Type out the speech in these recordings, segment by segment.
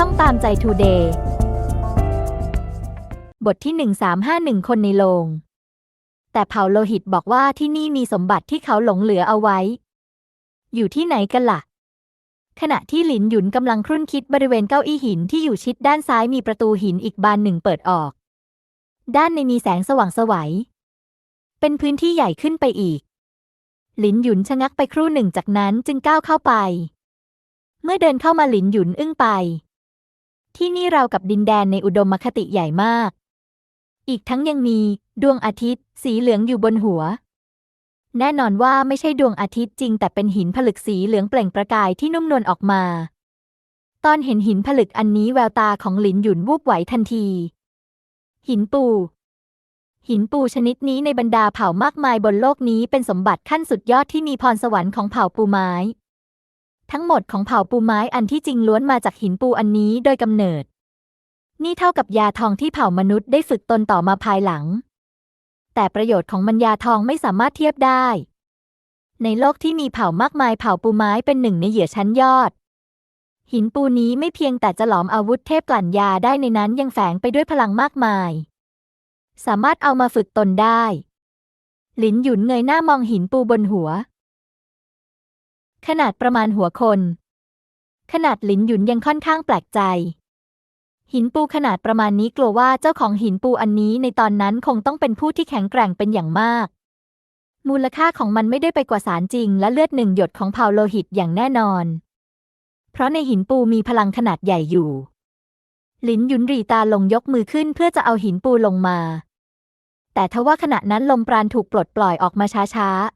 ช่องตามใจทูเดย์บทที่ 1351 คนในโรงแต่เผาโลหิตบอกว่าที่นี่มีสมบัติที่เขาหลงเหลือเอาไว้ อยู่ที่ไหนกันล่ะ ขณะที่หลินหยุนกำลังครุ่นคิดบริเวณเก้าอี้หินที่อยู่ชิดด้านซ้ายมีประตูหินอีกบานหนึ่งเปิดออก ด้านในมีแสงสว่างสวัย เป็นพื้นที่ใหญ่ขึ้นไปอีก หลินหยุนชะงักไปครู่หนึ่งจากนั้นจึงก้าวเข้าไป เมื่อเดินเข้ามาหลินหยุนอึ้งไป ที่นี่เรากับดินแดนในอุดมคติใหญ่มาก อีกทั้งยังมี ดวงอาทิตย์ สีเหลืองอยู่บนหัว แน่นอนว่าไม่ใช่ดวงอาทิตย์จริง แต่เป็นหินผลึกสีเหลืองเปล่งประกายที่นุ่มนวลออกมา ตอนเห็นหินผลึกอันนี้แววตาของหลินหยุนวูบไหวทันที หินปู หินปูชนิดนี้ในบรรดาเผ่ามากมายบนโลกนี้เป็นสมบัติขั้นสุดยอดที่มีพรสวรรค์ของเผ่าปูไม้ ทั้งหมดของเผ่าปูไม้อันที่จริงล้วนมาจากหินปูอันนี้โดยกำเนิด นี่เท่ากับยาทองที่เผ่ามนุษย์ได้ฝึกตนต่อมาภายหลัง แต่ประโยชน์ของมันยาทองไม่สามารถเทียบได้ ในโลกที่มีเผ่ามากมายเผ่าปูไม้เป็นหนึ่งในเหยื่อชั้นยอด หินปูนี้ไม่เพียงแต่จะหลอมอาวุธเทพกลั่นยาได้ในนั้นยังแฝงไปด้วยพลังมากมาย สามารถเอามาฝึกตนได้ หลินหยุนเงยหน้ามองหินปูบนหัว ขนาดประมาณหัวคน ขนาดหลินหยุนยังค่อนข้างแปลกใจ หินปูขนาดประมาณนี้กลัวว่าเจ้าของหินปูอันนี้ในตอนนั้นคงต้องเป็นผู้ที่แข็งแกร่งเป็นอย่างมาก มูลค่าของมันไม่ได้ไปกว่าสารจริง และเลือดหนึ่งหยดของเผาโลหิตอย่างแน่นอน เพราะในหินปูมีพลังขนาดใหญ่อยู่หลินหยุนรีตาลงยกมือขึ้นเพื่อจะเอาหินปูลงมา แต่ทว่าขณะนั้นลมปราณถูกปลดปล่อยออกมาช้าๆ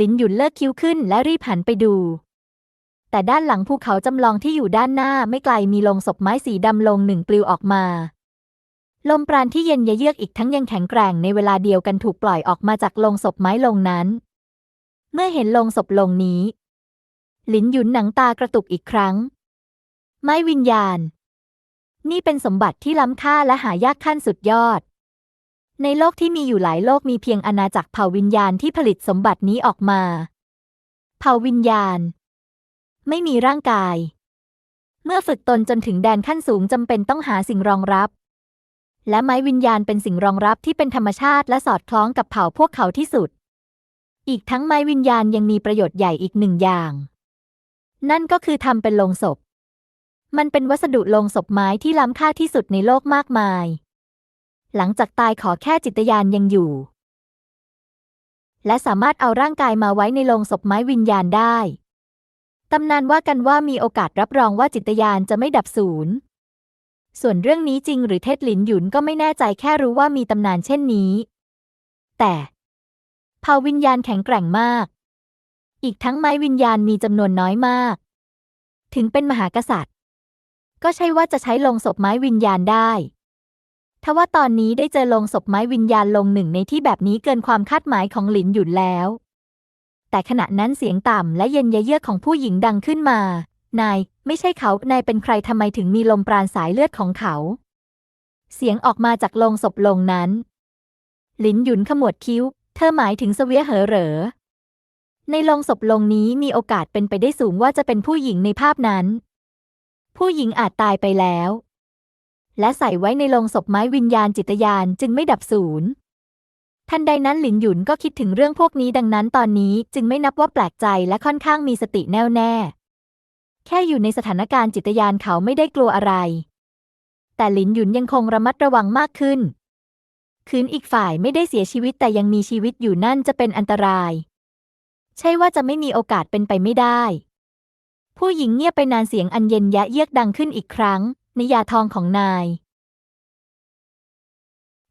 ลินหยุนเลิกคิ้วขึ้นและรีบหันไปดู แต่ด้านหลังภูเขาจำลองที่อยู่ด้านหน้าไม่ไกลมีโลงศพไม้สีดำลงหนึ่งปลิวออกมา ลมปราณที่เย็นเยือกอีกทั้งยังแข็งแกร่งในเวลาเดียวกันถูกปล่อยออกมาจากโลงศพไม้ลงนั้น เมื่อเห็นโลงศพลงนี้หลินหยุนหนังตากระตุกอีกครั้ง ไม้วิญญาณ นี่เป็นสมบัติที่ล้ำค่าและหายากขั้นสุดยอด ในโลกที่มีอยู่หลายโลกมีเพียงอาณาจักรเผ่าวิญญาณที่ผลิตสมบัตินี้ออกมา เผ่าวิญญาณ ไม่มีร่างกาย เมื่อฝึกตนจนถึงแดนขั้นสูงจำเป็นต้องหาสิ่งรองรับ และไม้วิญญาณเป็นสิ่งรองรับที่เป็นธรรมชาติและสอดคล้องกับเผ่าพวกเขาที่สุด อีกทั้งไม้วิญญาณยังมีประโยชน์ใหญ่อีกหนึ่งอย่าง นั่นก็คือทำเป็นโลงศพ มันเป็นวัสดุโลงศพไม้ที่ล้ำค่าที่สุดในโลกมากมาย หลังจากตายขอแค่จิตยานยังอยู่ และสามารถเอาร่างกายมาไว้ในโลงศพไม้วิญญาณได้ตำนานว่ากันว่ามีโอกาสรับรองว่าจิตยานจะไม่ดับสูญส่วนเรื่องนี้จริงหรือเท็จหลินหยุนก็ไม่แน่ใจแค่รู้ว่ามีตำนานเช่นนี้ แต่เผ่าวิญญาณแข็งแกร่งมาก อีกทั้งไม้วิญญาณมีจำนวนน้อยมาก ถึงเป็นมหากษัตริย์ ก็ใช่ว่าจะใช้ลงศพไม้วิญญาณได้ ทว่าตอนนี้ได้เจอลงศพไม้วิญญาณลงหนึ่งในที่แบบนี้เกินความคาดหมายของหลินหยุนแล้ว แต่ขณะนั้นเสียงต่ำและเย็นเยือกของผู้หญิงดังขึ้นมา นาย ไม่ใช่เขา นายเป็นใครทำไมถึงมีลมปราณสายเลือดของเขา เสียงออกมาจากลงศพลงนั้น หลินหยุนขมวดคิ้ว เธอหมายถึงเสวียเหอเหรอ ในลงศพลงนี้มีโอกาสเป็นไปได้สูงว่าจะเป็นผู้หญิงในภาพนั้น ผู้หญิงอาจตายไปแล้ว และใส่ไว้ในโลงศพไม้วิญญาณจิตยานจึงไม่ดับสูญทันใดนั้นหลินหยุนก็คิดถึงเรื่องพวกนี้ดังนั้นตอนนี้จึงไม่นับว่าแปลกใจและค่อนข้างมีสติแน่วแน่ แค่อยู่ในสถานการณ์จิตยานเขาไม่ได้กลัวอะไร แต่หลินหยุนยังคงระมัดระวังมากขึ้น คืนอีกฝ่ายไม่ได้เสียชีวิตแต่ยังมีชีวิตอยู่นั่นจะเป็นอันตราย ใช่ว่าจะไม่มีโอกาสเป็นไปไม่ได้ ผู้หญิงเงียบไปนานเสียงอันเย็นยะเยือกดังขึ้นอีกครั้ง นิยาทองของนาย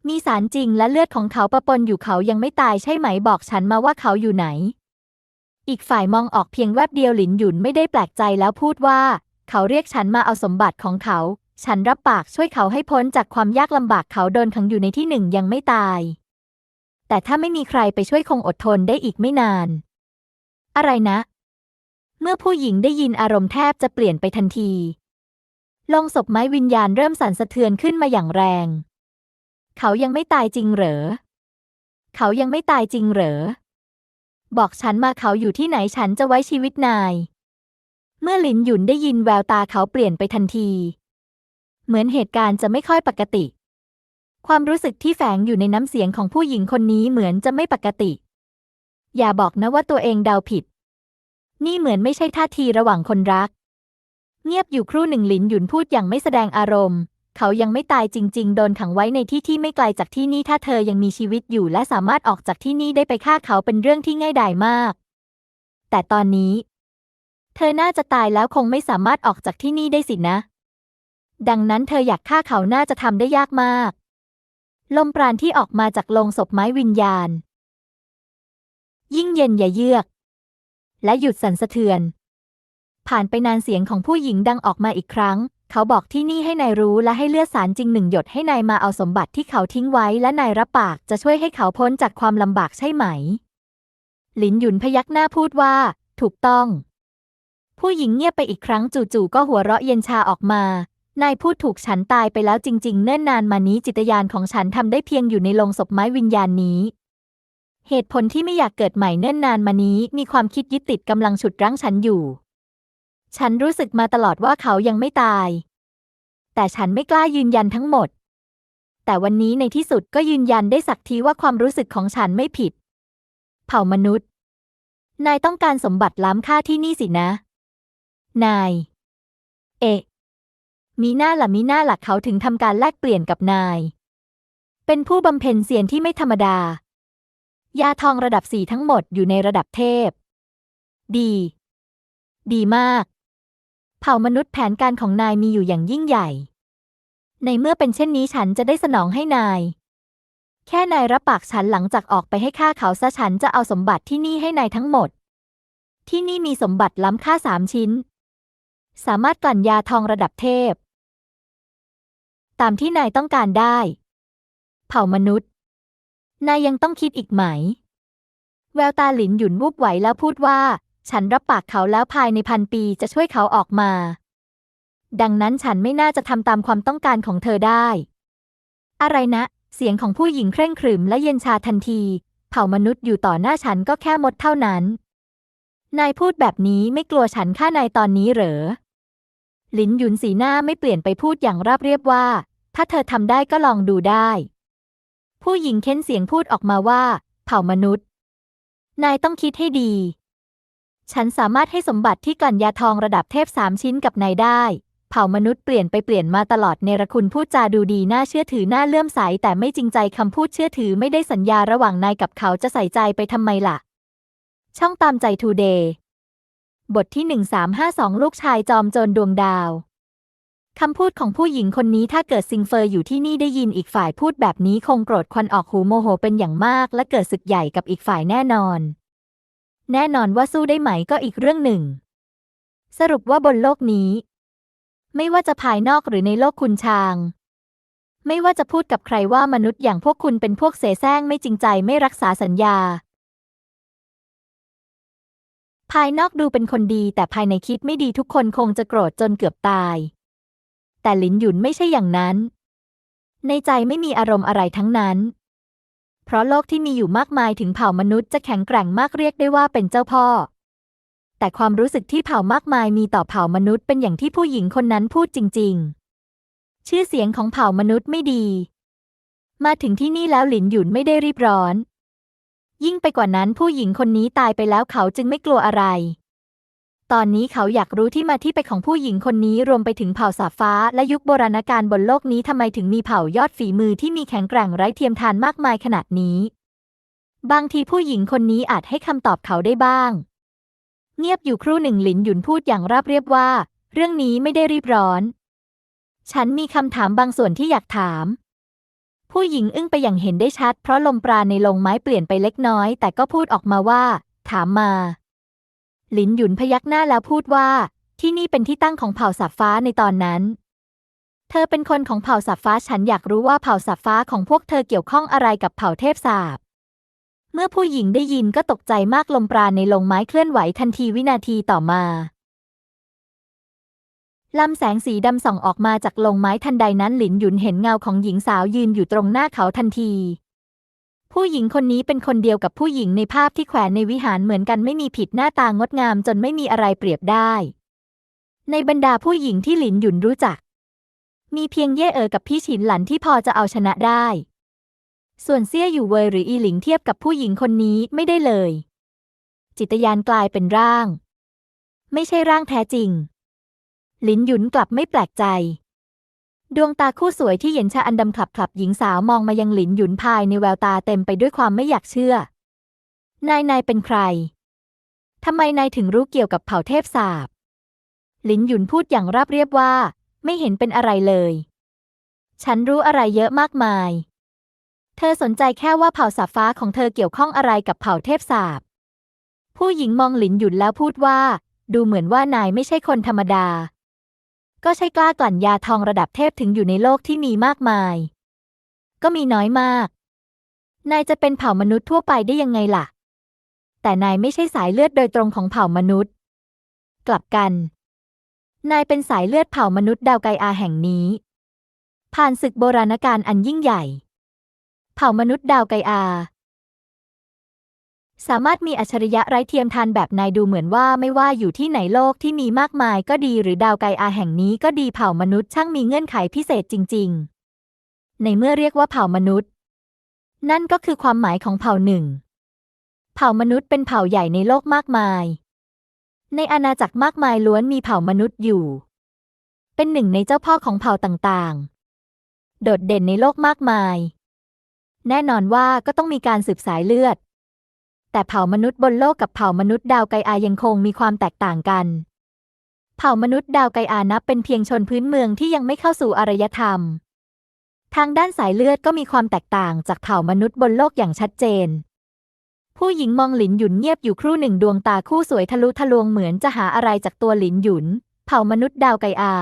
มีสารจริงและเลือดของเขาประปนอยู่เขายังไม่ตายใช่ไหมบอกฉันมาว่าเขาอยู่ไหน อีกฝ่ายมองออกเพียงแวบเดียวหลินหยุนไม่ได้แปลกใจแล้วพูดว่า เขาเรียกฉันมาเอาสมบัติของเขา ฉันรับปากช่วยเขาให้พ้นจากความยากลำบากเขาโดนขังอยู่ในที่หนึ่งยังไม่ตาย แต่ถ้าไม่มีใครไปช่วยคงอดทนได้อีกไม่นาน อะไรนะ เมื่อผู้หญิงได้ยินอารมณ์แทบจะเปลี่ยนไปทันที ลงศพไม้วิญญาณเริ่มสั่นสะเทือนขึ้นมาอย่างแรง เขายังไม่ตายจริงเหรอ เขายังไม่ตายจริงเหรอ บอกฉันมาเขาอยู่ที่ไหนฉันจะไว้ชีวิตนาย เมื่อหลินหยุนได้ยินแววตาเขาเปลี่ยนไปทันที เหมือนเหตุการณ์จะไม่ค่อยปกติ ความรู้สึกที่แฝงอยู่ในน้ำเสียงของผู้หญิงคนนี้เหมือนจะไม่ปกติ อย่าบอกนะว่าตัวเองเดาผิด นี่เหมือนไม่ใช่ท่าทีระหว่างคนรัก เงียบอยู่ครู่หนึ่งหลินหยุนพูดอย่างไม่แสดงอารมณ์ เขายังไม่ตายจริง ๆ โดนขังไว้ในที่ที่ไม่ไกลจากที่นี่ถ้าเธอยังมีชีวิตอยู่และสามารถออกจากที่นี่ได้ไปฆ่าเขาเป็นเรื่องที่ง่ายดายมาก แต่ตอนนี้ เธอน่าจะตายแล้วคงไม่สามารถออกจากที่นี่ได้สินะ ดังนั้นเธออยากฆ่าเขาน่าจะทำได้ยากมาก ลมปราณที่ออกมาจากโลงศพไม้วิญญาณ ยิ่งเย็นอย่าเยือก และหยุดสั่นสะเทือน ผ่านไปนานเสียงของผู้หญิงดังออกมาอีกครั้ง เขาบอกที่นี่ให้นายรู้และให้เลือดสารจริงหนึ่งหยดให้นายมาเอาสมบัติที่เขาทิ้งไว้และนายรับปากจะช่วยให้เขาพ้นจากความลำบากใช่ไหม หลินหยุนพยักหน้าพูดว่า ถูกต้อง ผู้หญิงเงียบไปอีกครั้งจู่ๆก็หัวเราะเย็นชาออกมานายพูดถูกฉันตายไปแล้วจริง ๆ เนิ่นนานมานี้จิตยานของฉันทำได้เพียงอยู่ในโลงศพไม้วิญญาณนี้ เหตุผลที่ไม่อยากเกิดใหม่เนิ่นนานมานี้มีความคิดยึดติดกำลังฉุดรั้งฉันอยู่ ฉันรู้สึกมาตลอดว่าเขายังไม่ตาย แต่ฉันไม่กล้ายืนยันทั้งหมด แต่วันนี้ในที่สุดก็ยืนยันได้สักทีว่าความรู้สึกของฉันไม่ผิด เผ่ามนุษย์ นายต้องการสมบัติล้ำค่าที่นี่สินะ นาย เอะมีหน้าละมีหน้าหลักเขาถึงทำการแลกเปลี่ยนกับนาย เป็นผู้บำเพ็ญเสียรที่ไม่ธรรมดา ยาทองระดับสี่ทั้งหมดอยู่ในระดับเทพ ดี ดีมาก เผ่ามนุษย์แผนการของนายมีอยู่อย่างยิ่งใหญ่ ในเมื่อเป็นเช่นนี้ฉันจะได้สนองให้นาย แค่นายรับปากฉันหลังจากออกไปให้ฆ่าเขาซะฉันจะเอาสมบัติที่นี่ให้นายทั้งหมด ที่นี่มีสมบัติล้ำค่าสามชิ้น สามารถกลั่นยาทองระดับเทพ ตามที่นายต้องการได้ เผ่ามนุษย์ นายยังต้องคิดอีกไหม แววตาหลินหยุนวูบไหวแล้วพูดว่า ฉันรับปากเขาแล้วภายในพันปีจะช่วยเขาออกมา ดังนั้นฉันไม่น่าจะทำตามความต้องการของเธอได้ อะไรนะ เสียงของผู้หญิงเคร่งครึมและเย็นชาทันที เผ่ามนุษย์อยู่ต่อหน้าฉันก็แค่มดเท่านั้น นายพูดแบบนี้ไม่กลัวฉันฆ่านายตอนนี้เหรอหลินหยุนสีหน้าไม่เปลี่ยนไปพูดอย่างราบเรียบว่า ถ้าเธอทำได้ก็ลองดูได้ ผู้หญิงเค้นเสียงพูดออกมาว่า เผ่ามนุษย์ นายต้องคิดให้ดี ฉันสามารถให้สมบัติที่กันยาทองระดับเทพสามชิ้นกับนายได้ เผ่ามนุษย์เปลี่ยนไปเปลี่ยนมาตลอดเนรคุณพูดจาดูดีน่าเชื่อถือน่าเลื่อมใสแต่ไม่จริงใจคำพูดเชื่อถือไม่ได้สัญญาระหว่างนายกับเขาจะใส่ใจไปทำไมล่ะ ช่องตามใจทูเดย์บทที่ 1352 ลูกชายจอมโจรดวงดาวคำพูดของผู้หญิงคนนี้ถ้าเกิดซิงเฟอร์อยู่ที่นี่ได้ยินอีกฝ่ายพูดแบบนี้คงโกรธควันออกหูโมโหเป็นอย่างมาก และเกิดศึกใหญ่กับอีกฝ่ายแน่นอน แน่นอนว่าสู้ได้ไหมก็อีกเรื่องหนึ่ง สรุปว่าบนโลกนี้ ไม่ว่าจะภายนอกหรือในโลกคุณชาง ไม่ว่าจะพูดกับใครว่ามนุษย์อย่างพวกคุณเป็นพวกเสแสร้งไม่จริงใจไม่รักษาสัญญา ภายนอกดูเป็นคนดีแต่ภายในคิดไม่ดีทุกคนคงจะโกรธจนเกือบตาย แต่หลินหยุนไม่ใช่อย่างนั้น ในใจไม่มีอารมณ์อะไรทั้งนั้น เพราะโลกที่มีอยู่มากมายถึงเผ่ามนุษย์จะแข็งแกร่งมากเรียกได้ว่าเป็นเจ้าพ่อ แต่ความรู้สึกที่เผ่ามากมายมีต่อเผ่ามนุษย์เป็นอย่างที่ผู้หญิงคนนั้นพูดจริง ๆ ชื่อเสียงของเผ่ามนุษย์ไม่ดี มาถึงที่นี่แล้วหลินหยุนไม่ได้รีบร้อน ยิ่งไปกว่านั้นผู้หญิงคนนี้ตายไปแล้วเขาจึงไม่กลัวอะไร ตอนนี้เขาอยากรู้ที่มาที่ไปของผู้หญิงคนนี้รวมไปถึงเผ่าสาฟ้า และยุคโบราณกาลบนโลกนี้ทำไมถึงมีเผ่ายอดฝีมือที่มีแข็งแกร่งไร้เทียมทานมากมายขนาดนี้ บางทีผู้หญิงคนนี้อาจให้คำตอบเขาได้บ้าง เงียบอยู่ครู่หนึ่งหลินหยุนพูดอย่างราบเรียบว่า เรื่องนี้ไม่ได้รีบร้อน ฉันมีคำถามบางส่วนที่อยากถาม ผู้หญิงอึ้งไปอย่างเห็นได้ชัด เพราะลมปราณในโรงไม้เปลี่ยนไปเล็กน้อย แต่ก็พูดออกมาว่า ถามมา หลินหยุนพยักหน้าแล้วพูดว่า ที่นี่เป็นที่ตั้งของเผ่าสับฟ้าในตอนนั้น เธอเป็นคนของเผ่าสับฟ้าฉันอยากรู้ว่าเผ่าสับฟ้าของพวกเธอเกี่ยวข้องอะไรกับเผ่าเทพสาบเมื่อผู้หญิงได้ยินก็ตกใจมากลมปราณในโรงไม้เคลื่อนไหวทันทีวินาทีต่อมาลำแสงสีดำส่องออกมาจากโรงไม้ทันใดนั้นหลินหยุนเห็นเงาของหญิงสาวยืนอยู่ตรงหน้าเขาทันที ผู้หญิงคนนี้เป็นคนเดียวกับผู้หญิงในภาพที่แขวนในวิหารเหมือนกันไม่มีผิดหน้าตางดงามจนไม่มีอะไรเปรียบได้ ในบรรดาผู้หญิงที่หลินหยุนรู้จัก มีเพียงเย่เอ๋อกับพี่ฉินหลันที่พอจะเอาชนะได้ ส่วนเซี่ยอยู่เวยหรืออีหลิงเทียบกับผู้หญิงคนนี้ไม่ได้เลย จิตยานกลายเป็นร่าง ไม่ใช่ร่างแท้จริง หลินหยุนกลับไม่แปลกใจ ดวงตาคู่สวยที่เย็นชาอันดำคลับคลับหญิงสาวมองมายังหลินหยุนภายในแววตาเต็มไปด้วยความไม่อยากเชื่อ นายนายเป็นใคร ทำไมนายถึงรู้เกี่ยวกับเผ่าเทพสาบ หลินหยุนพูดอย่างราบเรียบว่า ไม่เห็นเป็นอะไรเลย ฉันรู้อะไรเยอะมากมาย เธอสนใจแค่ว่าเผ่าสาฟ้าของเธอเกี่ยวข้องอะไรกับเผ่าเทพสาบ ผู้หญิงมองหลินหยุนแล้วพูดว่า ดูเหมือนว่านายไม่ใช่คนธรรมดา ก็ใช่กล้ากลั่นยาทองระดับเทพถึงอยู่ในโลกที่มีมากมาย ก็มีน้อยมาก นายจะเป็นเผ่ามนุษย์ทั่วไปได้ยังไงล่ะ แต่นายไม่ใช่สายเลือดโดยตรงของเผ่ามนุษย์ กลับกัน นายเป็นสายเลือดเผ่ามนุษย์ดาวไกอาแห่งนี้ ผ่านศึกโบราณกาลอันยิ่งใหญ่ เผ่ามนุษย์ดาวไกอา สามารถมีอัจฉริยะไร้เทียมทานแบบนายดูเหมือนว่าไม่ว่าอยู่ที่ไหนโลกที่มีมากมายก็ดีหรือดาวไกอาแห่งนี้ก็ดีเผ่ามนุษย์ช่างมีเงื่อนไขพิเศษจริง ๆ ในเมื่อเรียกว่าเผ่ามนุษย์ นั่นก็คือความหมายของเผ่าหนึ่ง เผ่ามนุษย์เป็นเผ่าใหญ่ในโลกมากมาย ในอาณาจักรมากมายล้วนมีเผ่ามนุษย์อยู่ เป็นหนึ่งในเจ้าพ่อของเผ่าต่างๆ โดดเด่นในโลกมากมาย แน่นอนว่าก็ต้องมีการสืบสายเลือด แต่เผ่ามนุษย์บนโลกกับเผ่ามนุษย์ดาวไกอายังคงมีความแตกต่างกัน เผ่ามนุษย์ดาวไกอานับเป็นเพียงชนพื้นเมืองที่ยังไม่เข้าสู่อารยธรรม ทางด้านสายเลือดก็มีความแตกต่างจากเผ่ามนุษย์บนโลกอย่างชัดเจน ผู้หญิงมองหลินหยุนเงียบอยู่ครู่หนึ่งดวงตาคู่สวยทะลุทะลวงเหมือนจะหาอะไรจากตัวหลินหยุน เผ่ามนุษย์ดาวไกอา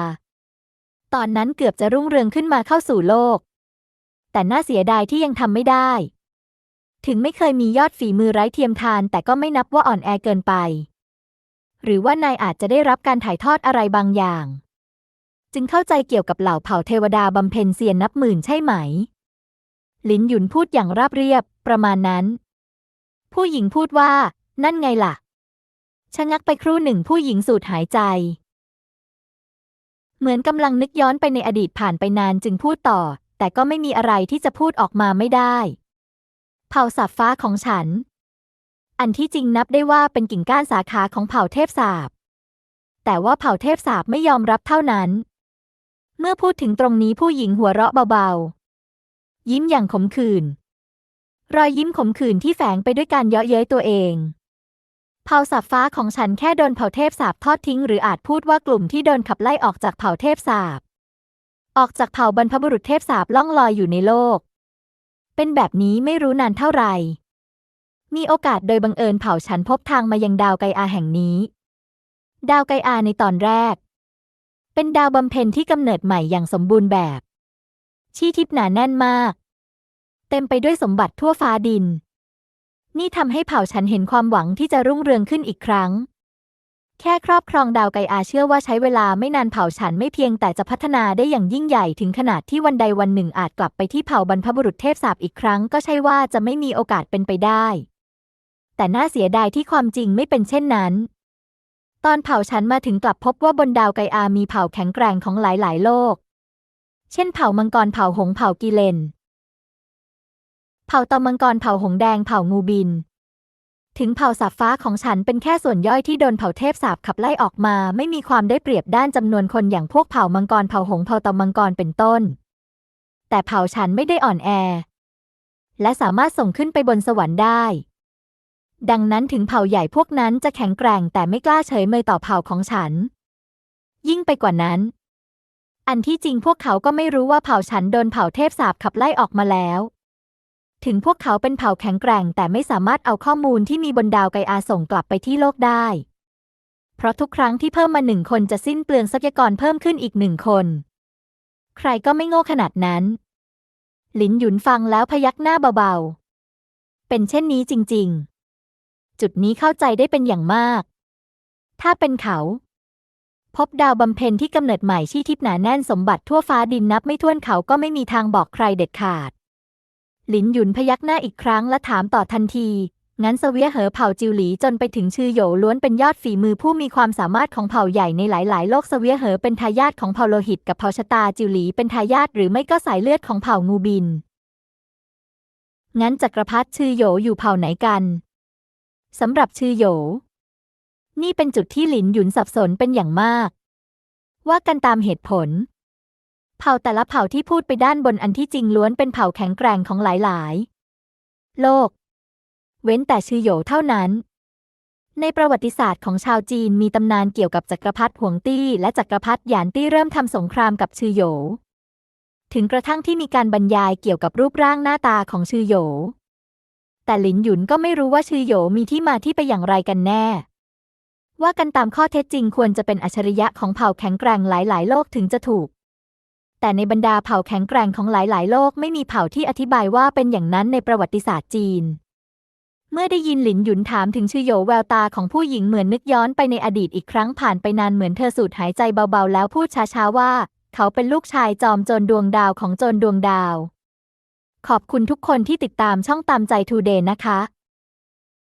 ตอนนั้นเกือบจะรุ่งเรืองขึ้นมาเข้าสู่โลก แต่น่าเสียดายที่ยังทำไม่ได้ ถึงไม่เคยมียอดฝีมือไร้เทียมทาน แต่ก็ไม่นับว่าอ่อนแอเกินไป หรือว่านายอาจจะได้รับการถ่ายทอดอะไรบางอย่าง จึงเข้าใจเกี่ยวกับเหล่าเผ่าเทวดาบำเพ็ญเซียนนับหมื่นใช่ไหมหลินหยุนพูดอย่างราบเรียบ ประมาณนั้น ผู้หญิงพูดว่า นั่นไงล่ะชะงักไปครู่หนึ่งผู้หญิงสูดหายใจ เหมือนกำลังนึกย้อนไปในอดีตผ่านไปนานจึงพูดต่อ แต่ก็ไม่มีอะไรที่จะพูดออกมาไม่ได้ เผ่าสาบฟ้าของฉัน อันที่จริงนับได้ว่าเป็นกิ่งก้านสาขาของเผ่าเทพสาบแต่ว่าเผ่าเทพสาบไม่ยอมรับเท่านั้น เมื่อพูดถึงตรงนี้ผู้หญิงหัวเราะเบาๆ ยิ้มอย่างขมขื่นรอยยิ้มขมขื่นที่แฝงไปด้วยการเยาะเย้ยตัวเอง เผ่าสาบฟ้าของฉันแค่โดนเผ่าเทพสาบทอดทิ้ง หรืออาจพูดว่ากลุ่มที่โดนขับไล่ออกจากเผ่าเทพสาบออกจากเผ่าบรรพบุรุษเทพสาบล่องลอยอยู่ในโลก เป็นแบบนี้ไม่รู้นานเท่าไหร่ มีโอกาสโดยบังเอิญเผ่าฉันพบทางมายังดาวไกอาแห่งนี้ ดาวไกอาในตอนแรก เป็นดาวบำเพ็ญที่กำเนิดใหม่อย่างสมบูรณ์แบบชี้ทิพหนาแน่นมาก เต็มไปด้วยสมบัติทั่วฟ้าดิน นี่ทำให้เผ่าฉันเห็นความหวังที่จะรุ่งเรืองขึ้นอีกครั้ง แค่ครอบครองดาวไกอาเชื่อว่าใช้เวลาไม่นานเผ่าฉันไม่เพียงแต่จะพัฒนาได้อย่างยิ่งใหญ่ถึงขนาดที่วันใดวันหนึ่งอาจกลับไปที่เผ่าบรรพบุรุษเทพสาบอีกครั้งก็ใช่ว่าจะไม่มีโอกาสเป็นไปได้ แต่น่าเสียดายที่ความจริงไม่เป็นเช่นนั้น ตอนเผ่าฉันมาถึงกลับพบว่าบนดาวไกอามีเผ่าแข็งแกร่งของหลายๆ โลก เช่นเผ่ามังกรเผ่าหงเผ่ากิเลน เผ่าตอมังกรเผ่าหงแดงเผ่างูบิน ถึงเผ่าสาบฟ้าของฉันเป็นแค่ส่วนย่อยที่โดนเผ่าเทพสาบขับไล่ออกมา ไม่มีความได้เปรียบด้านจำนวนคนอย่างพวกเผ่ามังกรเผ่าหงเผ่าตอมังกรเป็นต้น แต่เผ่าฉันไม่ได้อ่อนแอ และสามารถส่งขึ้นไปบนสวรรค์ได้ ดังนั้นถึงเผ่าใหญ่พวกนั้นจะแข็งแกร่งแต่ไม่กล้าเฉยเมยต่อเผ่าของฉัน ยิ่งไปกว่านั้น อันที่จริงพวกเขาก็ไม่รู้ว่าเผ่าฉันโดนเผ่าเทพสาบขับไล่ออกมาแล้ว ถึงพวกเขาเป็นเผ่าแข็งแกร่ง แต่ไม่สามารถเอาข้อมูลที่มีบนดาวไกอาส่งกลับไปที่โลกได้ เพราะทุกครั้งที่เพิ่มมาหนึ่งคนจะสิ้นเปลืองทรัพยากรเพิ่มขึ้นอีกหนึ่งคน ใครก็ไม่โง่ขนาดนั้น หลินหยุนฟังแล้วพยักหน้าเบาๆ เป็นเช่นนี้จริง ๆ จุดนี้เข้าใจได้เป็นอย่างมาก ถ้าเป็นเขา พบดาวบำเพ็ญที่กำเนิดใหม่ที่ทิพหนาแน่นสมบัติทั่วฟ้าดินนับไม่ถ้วนเขาก็ไม่มีทางบอกใครเด็ดขาด หลินหยุนพยักหน้าอีกครั้งและถามต่อทันที งั้นเสวียเหอเผ่าจิวหลีจนไปถึงชื่อโหยล้วนเป็นยอดฝีมือผู้มีความสามารถของเผ่าใหญ่ในหลาย ๆ โลกเสวียเหอเป็นทายาทของเผ่าโลหิตกับเผ่าชะตาจิวหลีเป็นทายาทหรือไม่ก็สายเลือดของเผ่างูบิน งั้นจักรพรรดิชื่อโหยอยู่เผ่าไหนกันสำหรับชื่อโหยนี่เป็นจุดที่หลินหยุนสับสนเป็นอย่างมาก ว่ากันตามเหตุผล เผ่าแต่ละเผ่าที่พูดไปด้านบนอันที่จริงล้วนเป็นเผ่าแข็งแกร่งของหลายๆ โลก เว้นแต่ชื่อโหยเท่านั้น ในประวัติศาสตร์ของชาวจีนมีตำนานเกี่ยวกับจักรพรรดิหวงตี้และจักรพรรดิหยานตี้เริ่มทำสงครามกับชื่อโหยถึงกระทั่งที่มีการบรรยายเกี่ยวกับรูปร่างหน้าตาของชื่อโหยแต่หลินหยุนก็ไม่รู้ว่าชื่อโหยมีที่มาที่ไปอย่างไรกันแน่ ว่ากันตามข้อเท็จจริงควรจะเป็นอัจฉริยะของเผ่าแข็งแกร่งหลาย ๆ โลกถึงจะถูก แต่ในบรรดาเผ่าแข็งแกร่งของหลาย ๆ โลกไม่มีเผ่าที่อธิบายว่าเป็นอย่างนั้นในประวัติศาสตร์จีน เมื่อได้ยินหลินหยุนถามถึงชื่อโยแววตาของผู้หญิงเหมือนนึกย้อนไปในอดีตอีกครั้งผ่านไปนานเหมือนเธอสูดหายใจเบา ๆ แล้วพูดช้า ๆ ว่า เขาเป็นลูกชายจอมโจรดวงดาวของโจรดวงดาว ขอบคุณทุกคนที่ติดตามช่องตามใจทูเดย์นะคะ